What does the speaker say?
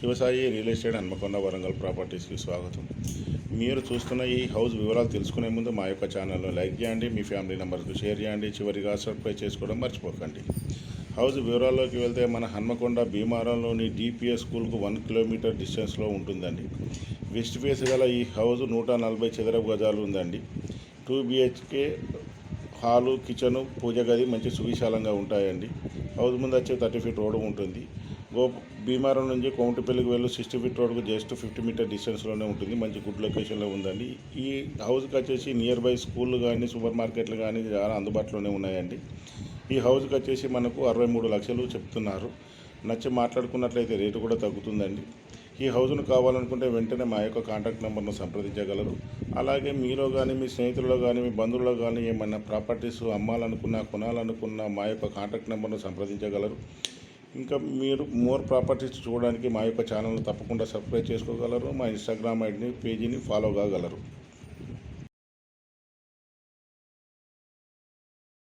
Shivasai real estate Hanamkonda Warangal ప్రాపర్టీస్కి స్వాగతం. మీరు చూస్తున్న ఈ హౌస్ వివరాలు తెలుసుకునే ముందు మా యొక్క ఛానల్లో లైక్ చేయండి మీ ఫ్యామిలీ మెంబర్స్కి షేర్ చేయండి చివరిగా సబ్స్క్రైబ్ చేసుకోవడం మర్చిపోకండి. హౌస్ వివరాల్లోకి వెళ్తే మన హన్మకొండ భీమారంలోని డిపిఎస్ స్కూల్కు వన్ కిలోమీటర్ డిస్టెన్స్లో ఉంటుందండి. వెస్ట్ ఫేస్ గల ఈ హౌస్ నూట నలభై చదరపు గజాలు ఉందండి. టూ బిహెచ్కే హాలు కిచెను పూజ గది మంచి సువిశాలంగా ఉంటాయండి. హౌస్ ముందు వచ్చే థర్టీ ఫీట్ రోడ్డు ఉంటుంది. గో భీమారం నుంచి కోమటిపల్లికి వెళ్ళి సిక్స్టీ ఫీట్ రోడ్కు జస్ట్ ఫిఫ్టీ మీటర్ డిస్టెన్స్లోనే ఉంటుంది. మంచి గుడ్ లొకేషన్లో ఉందండి. ఈ హౌస్కి వచ్చేసి నియర్ బై స్కూళ్ళు కానీ సూపర్ మార్కెట్లు కానీ చాలా అందుబాటులోనే ఉన్నాయండి. ఈ హౌస్కి వచ్చేసి మనకు అరవై మూడు లక్షలు చెప్తున్నారు. నచ్చి మాట్లాడుకున్నట్లయితే రేటు కూడా తగ్గుతుందండి. ఈ హౌస్ను కావాలనుకుంటే వెంటనే మా యొక్క కాంటాక్ట్ నెంబర్ను సంప్రదించగలరు. అలాగే మీలో కానీ మీ స్నేహితుల్లో కానీ మీ బంధువుల్లో కానీ ఏమైనా ప్రాపర్టీస్ అమ్మాలనుకున్నా కొనాలనుకున్నా మా యొక్క కాంటాక్ట్ నెంబర్ను సంప్రదించగలరు. ఇంకా మీరు మోర్ ప్రాపర్టీస్ చూడడానికి మా యొక్క ఛానల్ తప్పకుండా సబ్స్క్రైబ్ చేసుకోగలరు మా ఇన్స్టాగ్రామ్ ఐడిని పేజీని ఫాలో కాగలరు.